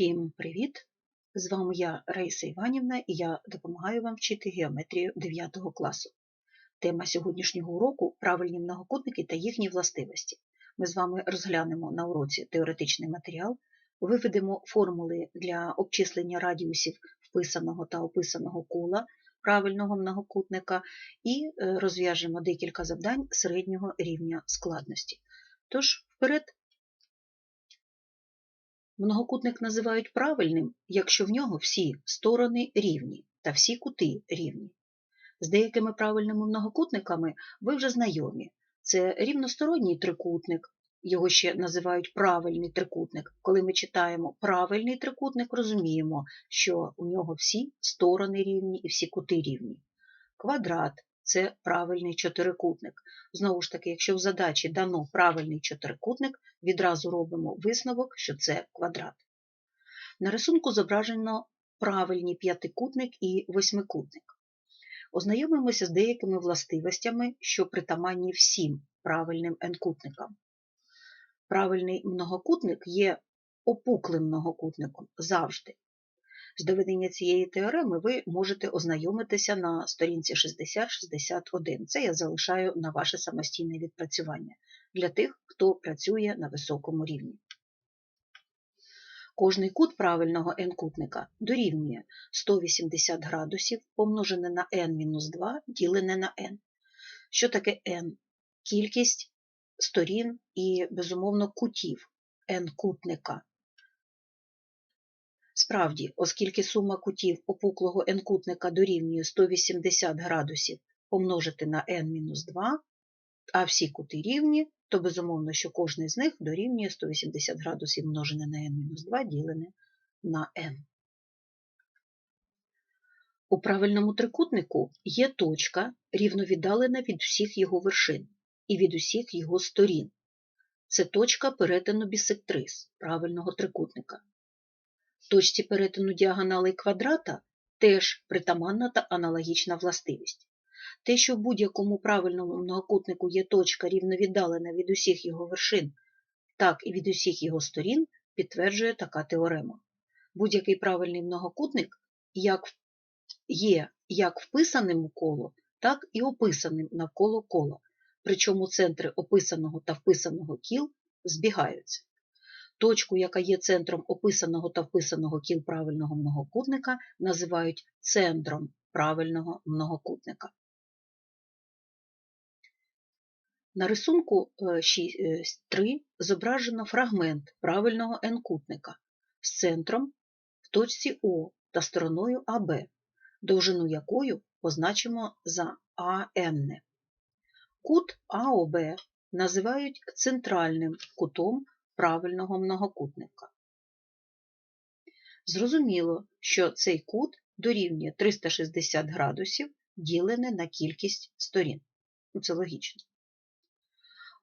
Всім привіт! З вами я Раїса Іванівна і я допомагаю вам вчити геометрію 9 класу. Тема сьогоднішнього уроку правильні многокутники та їхні властивості. Ми з вами розглянемо на уроці теоретичний матеріал, виведемо формули для обчислення радіусів вписаного та описаного кола правильного многокутника і е, розв'яжемо декілька завдань середнього рівня складності. Тож, вперед! Многокутник називають правильним, якщо в нього всі сторони рівні та всі кути рівні. З деякими правильними многокутниками ви вже знайомі. Це рівносторонній трикутник, його ще називають правильний трикутник. Коли ми читаємо правильний трикутник, розуміємо, що у нього всі сторони рівні і всі кути рівні. Квадрат це правильний чотирикутник. Знову ж таки, якщо в задачі дано правильний чотирикутник, відразу робимо висновок, що це квадрат. На рисунку зображено правильні п'ятикутник і восьмикутник. Ознайомимося з деякими властивостями, що притаманні всім правильним n-кутникам. Правильний многокутник є опуклим многокутником завжди. З доведення цієї теореми ви можете ознайомитися на сторінці 60-61. Це я залишаю на ваше самостійне відпрацювання для тих, хто працює на високому рівні. Кожний кут правильного n-кутника дорівнює 180 градусів помножене на n-2 ділене на n. Що таке n? Кількість сторін і, безумовно, кутів n-кутника. Справді, оскільки сума кутів опуклого n-кутника дорівнює 180 градусів помножити на n-2, а всі кути рівні, то безумовно, що кожний з них дорівнює 180 градусів множене на n-2 ділене на n. У правильному трикутнику є точка, рівновіддалена від всіх його вершин і від усіх його сторін. Це точка перетину бісектрис правильного трикутника. Точці перетину діагоналей квадрата теж притаманна та аналогічна властивість. Те, що в будь-якому правильному многокутнику є точка рівновіддалена від усіх його вершин, так і від усіх його сторін, підтверджує така теорема. Будь-який правильний многокутник як є як вписаним у коло, так і описаним навколо кола, причому центри описаного та вписаного кіл збігаються. Точку, яка є центром описаного та вписаного кіл правильного многокутника, називають центром правильного многокутника. На рисунку 3 зображено фрагмент правильного n-кутника з центром в точці О та стороною АБ, довжину якою позначимо за АН. Кут АОБ називають центральним кутом правильного многокутника. Зрозуміло, що цей кут дорівнює 360 градусів ділене на кількість сторін. Ну, це логічно.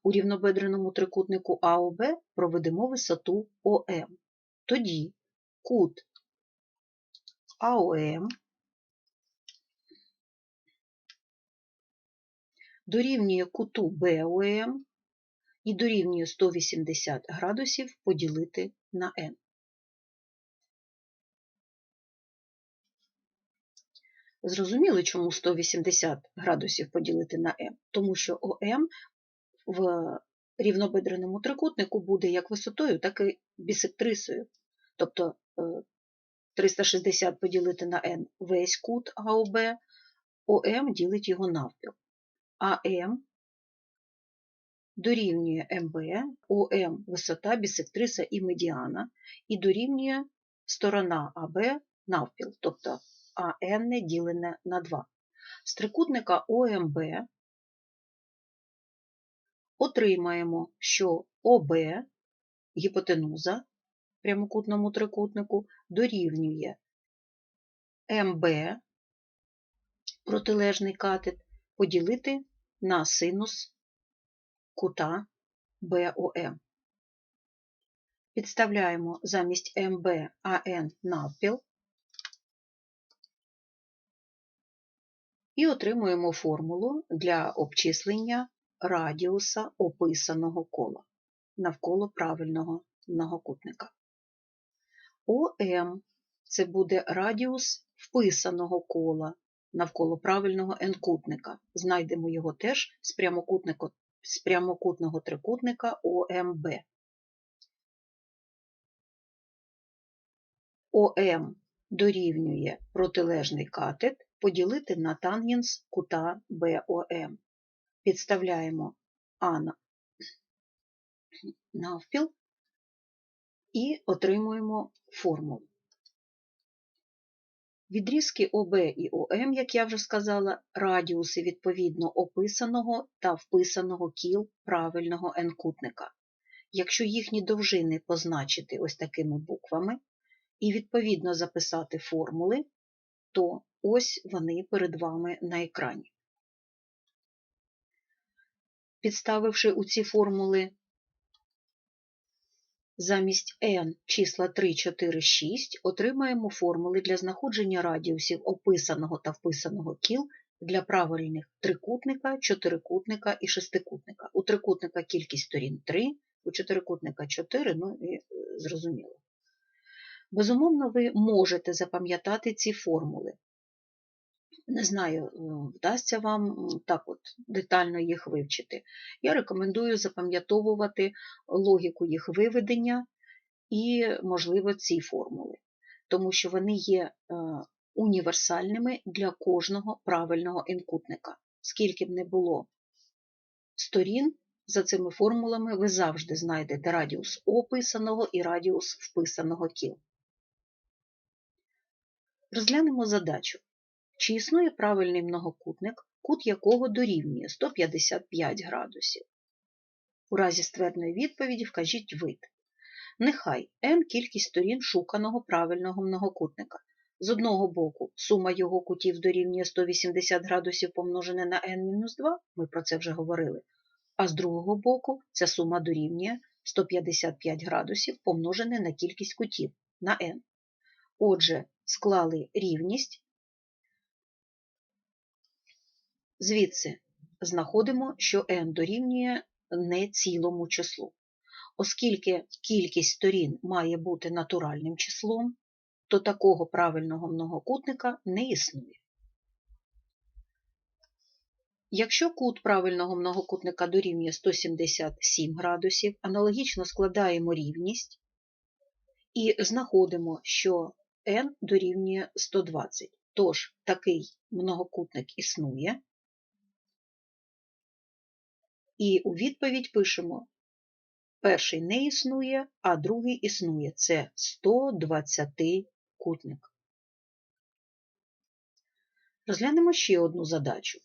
У рівнобедреному трикутнику АОБ проведемо висоту ОМ. Тоді кут АОМ дорівнює куту БОМ і дорівнює 180 градусів поділити на n. Зрозуміли, чому 180 градусів поділити на m? Тому що ОМ в рівнобедреному трикутнику буде як висотою, так і бісектрисою. Тобто 360 поділити на n весь кут АОБ, ОМ ділить його навпіл. АМ дорівнює МБ, ОМ висота бісектриса і медіана, і дорівнює сторона АБ навпіл, тобто АН ділене на 2. З трикутника ОМБ отримаємо, що ОБ гіпотенуза прямокутному трикутнику дорівнює МБ протилежний катет поділити на синус кута БОМ. Підставляємо замість МБ АН навпіл і отримуємо формулу для обчислення радіуса описаного кола навколо правильного многокутника. ОМ це буде радіус вписаного кола навколо правильного n-кутника. Знайдемо його теж з прямокутника- з прямокутного трикутника ОМБ. ОМ дорівнює протилежний катет поділити на тангенс кута БОМ. Підставляємо А навпіл і отримуємо формулу. Відрізки ОБ і ОМ, як я вже сказала, радіуси відповідно описаного та вписаного кіл правильного n-кутника. Якщо їхні довжини позначити ось такими буквами і відповідно записати формули, то ось вони перед вами на екрані. Підставивши у ці формули замість n числа 3, 4, 6, отримаємо формули для знаходження радіусів описаного та вписаного кіл для правильних трикутника, чотирикутника і шестикутника. У трикутника кількість сторін 3, у чотирикутника 4, ну і е, зрозуміло. Безумовно, ви можете запам'ятати ці формули. Не знаю, е, вдасться вам так от детально їх вивчити. Я рекомендую запам'ятовувати логіку їх виведення і, можливо, ці формули, тому що вони є е, універсальними для кожного правильного інкутника. Скільки б не було сторін, за цими формулами ви завжди знайдете радіус описаного і радіус вписаного кіл. Розглянемо задачу. Чи існує правильний многокутник, кут якого дорівнює 155 градусів? У разі ствердної відповіді вкажіть вид. Нехай n кількість сторін шуканого правильного многокутника. З одного боку сума його кутів дорівнює 180 градусів помножене на n-2, ми про це вже говорили, а з другого боку ця сума дорівнює 155 градусів помножене на кількість кутів на n. Отже, склали рівність Звідси знаходимо, що n дорівнює не цілому числу. Оскільки кількість сторін має бути натуральним числом, то такого правильного многокутника не існує. Якщо кут правильного многокутника дорівнює 177 градусів, аналогічно складаємо рівність і знаходимо, що n дорівнює 120. Тож такий многокутник існує. І у відповідь пишемо: перший не існує, а другий існує. Це 120 кутник. Розглянемо ще одну задачу.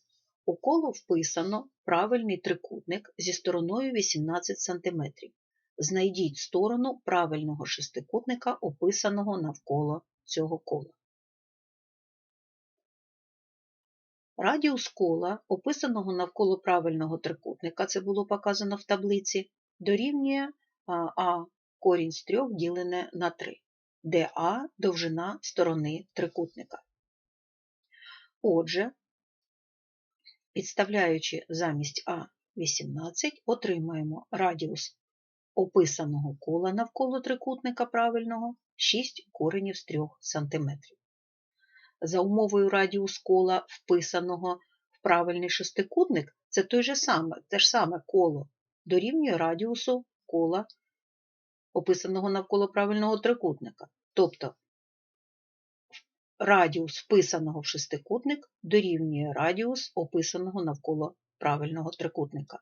У коло вписано правильний трикутник зі стороною 18 см. Знайдіть сторону правильного шестикутника, описаного навколо цього кола. Радіус кола, описаного навколо правильного трикутника, це було показано в таблиці, дорівнює А корінь з 3 ділене на 3, де А довжина сторони трикутника. Отже, підставляючи замість А 18, отримаємо радіус описаного кола навколо трикутника правильного 6 коренів з 3 см за умовою радіус кола, вписаного в правильний шестикутник, це той же саме, те ж саме коло дорівнює радіусу кола, описаного навколо правильного трикутника. Тобто радіус вписаного в шестикутник дорівнює радіус описаного навколо правильного трикутника.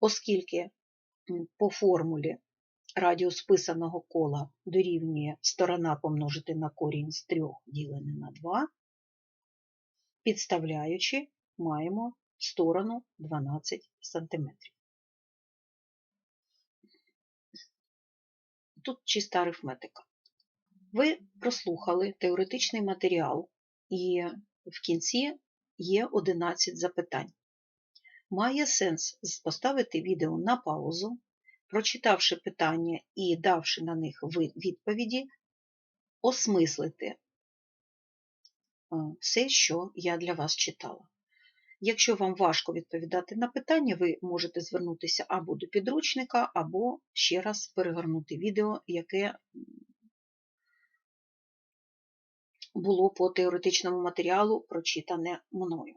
Оскільки по формулі радіус вписаного кола дорівнює сторона помножити на корінь з 3 ділене на 2, підставляючи, маємо сторону 12 см. Тут чиста арифметика. Ви прослухали теоретичний матеріал, і в кінці є 11 запитань. Має сенс поставити відео на паузу, прочитавши питання і давши на них відповіді, осмислити все, що я для вас читала. Якщо вам важко відповідати на питання, ви можете звернутися або до підручника, або ще раз перегорнути відео, яке було по теоретичному матеріалу прочитане мною.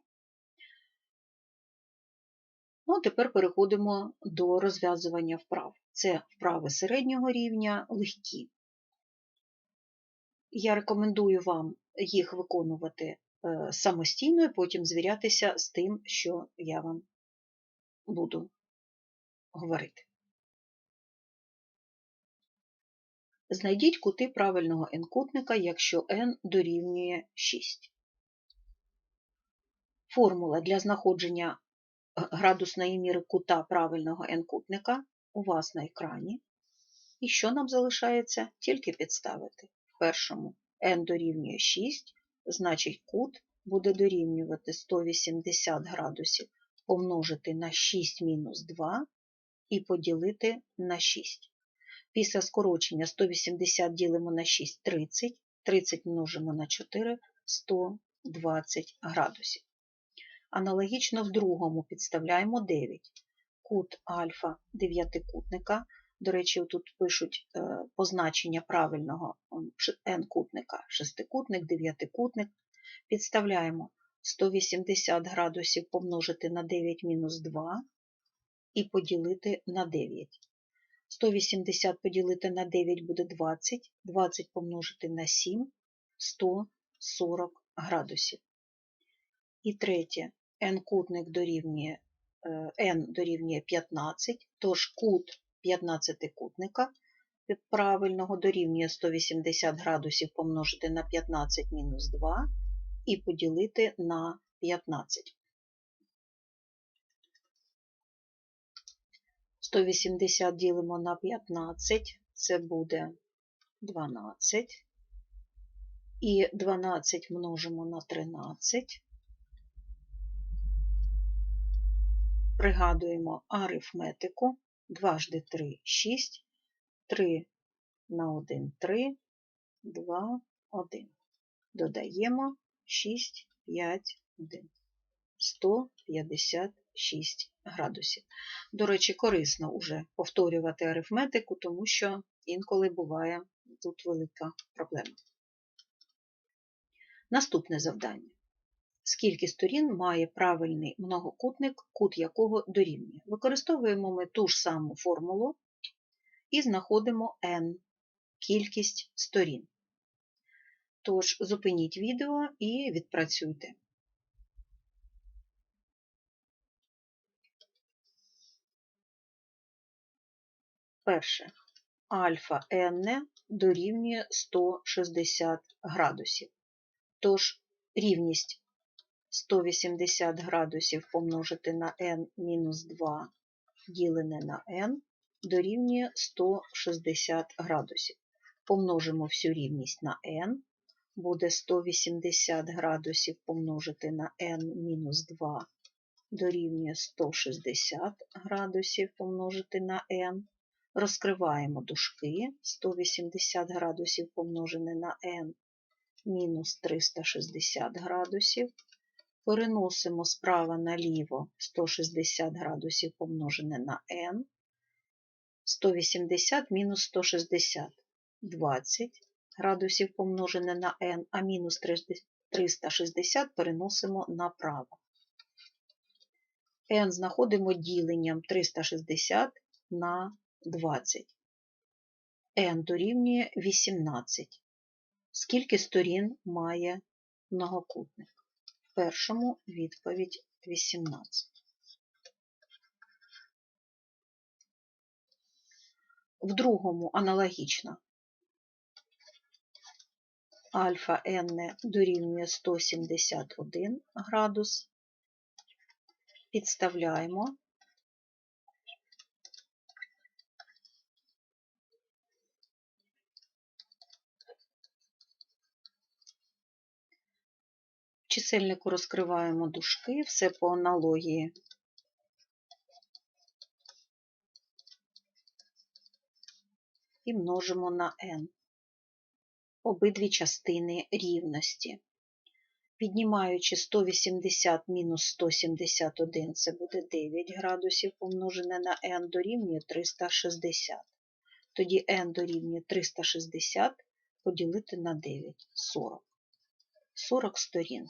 Ну, тепер переходимо до розв'язування вправ. Це вправи середнього рівня, легкі. Я рекомендую вам їх виконувати е, самостійно і потім звірятися з тим, що я вам буду говорити. Знайдіть кути правильного n-кутника, якщо n дорівнює 6. Формула для знаходження градусної міри кута правильного n-кутника у вас на екрані. І що нам залишається? Тільки підставити. В першому n дорівнює 6, значить кут буде дорівнювати 180 градусів помножити на 6 мінус 2 і поділити на 6. Після скорочення 180 ділимо на 6 30, 30 множимо на 4 120 градусів. Аналогічно в другому підставляємо 9. Кут альфа дев'ятикутника. До речі, тут пишуть е, позначення правильного n-кутника, шестикутник, дев'ятикутник. Підставляємо 180 градусів помножити на 9 мінус 2 і поділити на 9. 180 поділити на 9 буде 20, 20 помножити на 7 140 градусів. І третє, n-кутник дорівнює n дорівнює 15, тож кут 15-кутника правильного дорівнює 180 градусів помножити на 15 мінус 2 і поділити на 15. 180 ділимо на 15, це буде 12. І 12 множимо на 13. Пригадуємо арифметику. 2 жди 3 6, 3 на 1 3, 2, 1. Додаємо 6, 5, 1. 156 градусів. До речі, корисно вже повторювати арифметику, тому що інколи буває тут велика проблема. Наступне завдання. Скільки сторін має правильний многокутник, кут якого дорівнює. Використовуємо ми ту ж саму формулу і знаходимо n кількість сторін. Тож, зупиніть відео і відпрацюйте. Перше. Альфа n дорівнює 160 градусів. Тож рівність 180 градусів помножити на n-2 ділене на n дорівнює 160 градусів. Помножимо всю рівність на n, буде 180 градусів помножити на n-2 дорівнює 160 градусів помножити на n. Розкриваємо дужки 180 градусів помножене на n мінус 360 градусів. Переносимо справа наліво 160 градусів помножене на n. 180 мінус 160 20 градусів помножене на n, а мінус 360 переносимо направо. n знаходимо діленням 360 на 20. n дорівнює 18. Скільки сторін має многокутник? Першому відповідь 18. В другому аналогічно. Альфа n дорівнює 171 градус. Підставляємо чисельнику розкриваємо дужки, все по аналогії. І множимо на n. Обидві частини рівності. Піднімаючи 180 мінус 171, це буде 9 градусів помножене на n дорівнює 360. Тоді n дорівнює 360 поділити на 9 40. 40 сторін.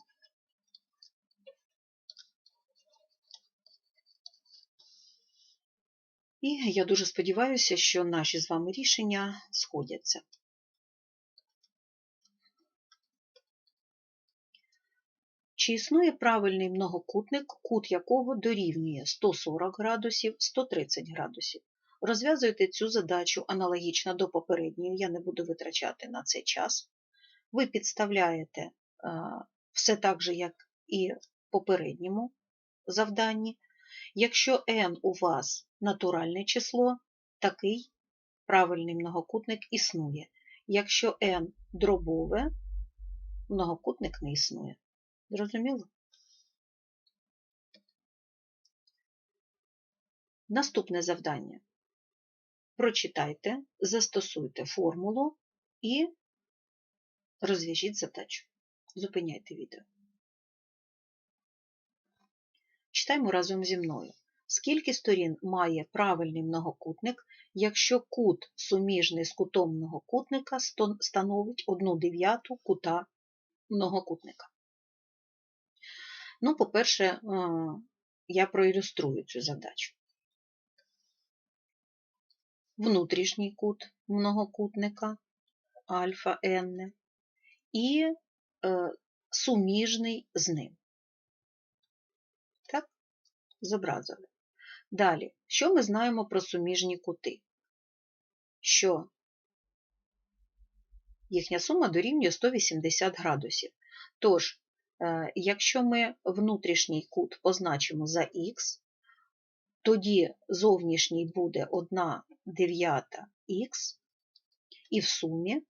І я дуже сподіваюся, що наші з вами рішення сходяться. Чи існує правильний многокутник, кут якого дорівнює 140 градусів, 130 градусів? Розв'язуйте цю задачу аналогічно до попередньої, я не буду витрачати на це час. Ви підставляєте все так же, як і в попередньому завданні. Якщо n у вас натуральне число, такий правильний многокутник існує. Якщо n дробове, многокутник не існує. Зрозуміло? Наступне завдання. Прочитайте, застосуйте формулу і розв'яжіть задачу. Зупиняйте відео. Читаємо разом зі мною. Скільки сторін має правильний многокутник, якщо кут суміжний з кутом многокутника становить 1 дев'яту кута многокутника? Ну, по-перше, я проілюструю цю задачу. Внутрішній кут многокутника альфа n і е, суміжний з ним. Так, зобразили. Далі, що ми знаємо про суміжні кути? Що їхня сума дорівнює 180 градусів. Тож, Е, якщо ми внутрішній кут позначимо за х, тоді зовнішній буде 1 дев'ята х, і в сумі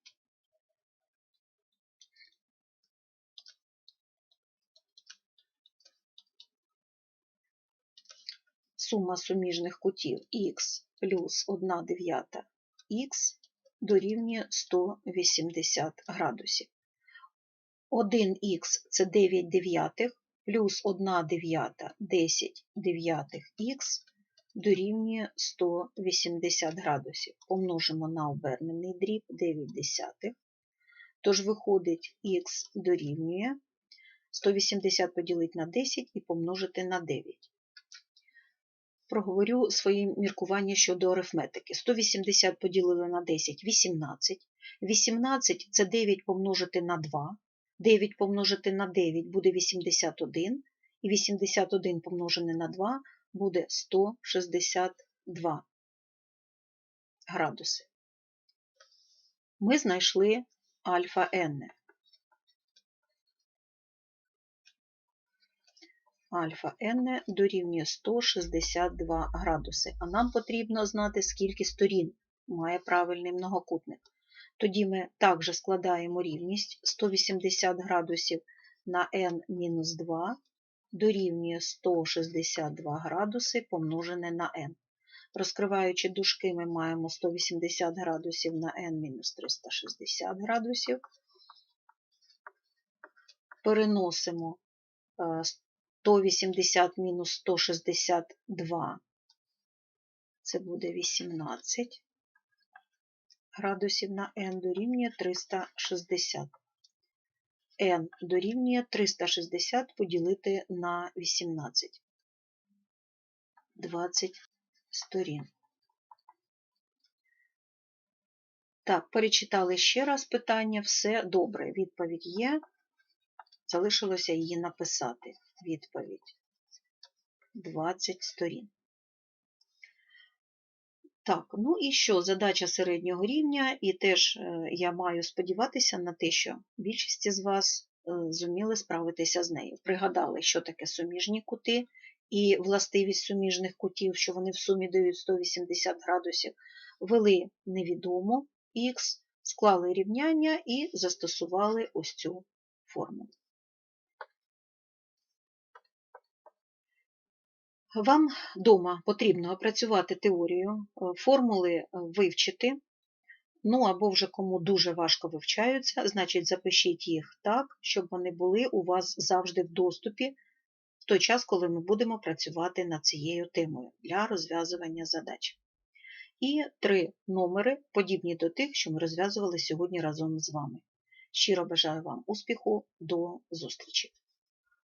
сума суміжних кутів х плюс 1 дев'ята х дорівнює 180 градусів. 1х це 9 дев'ятих, плюс 1 дев'ята 10 дев'ятих х дорівнює 180 градусів. Помножимо на обернений дріб 9 десятих. Тож виходить х дорівнює 180 поділити на 10 і помножити на 9. Проговорю свої міркування щодо арифметики. 180 поділили на 10 18. 18 це 9 помножити на 2. 9 помножити на 9 буде 81, і 81 помножене на 2 буде 162 градуси. Ми знайшли альфа n. Альфа n дорівнює 162 градуси, а нам потрібно знати, скільки сторін має правильний многокутник. Тоді ми також складаємо рівність 180 градусів на n-2 дорівнює 162 градуси помножене на n. Розкриваючи дужки, ми маємо 180 градусів на n-360 градусів. Переносимо 180 е, мінус 162, це буде 18 градусів на n дорівнює 360. n дорівнює 360 поділити на 18. 20 сторін. Так, перечитали ще раз питання. Все добре. Відповідь є. Залишилося її написати. Відповідь 20 сторін. Так, ну і що? Задача середнього рівня, і теж е, я маю сподіватися на те, що більшість з вас е, зуміли справитися з нею. Пригадали, що таке суміжні кути, і властивість суміжних кутів, що вони в сумі дають 180 градусів, ввели невідому х, склали рівняння і застосували ось цю формулу. Вам вдома потрібно опрацювати теорію, е, формули е, вивчити, ну або вже кому дуже важко вивчаються, значить запишіть їх так, щоб вони були у вас завжди в доступі в той час, коли ми будемо працювати над цією темою для розв'язування задач. І три номери, подібні до тих, що ми розв'язували сьогодні разом з вами. Щиро бажаю вам успіху, до зустрічі!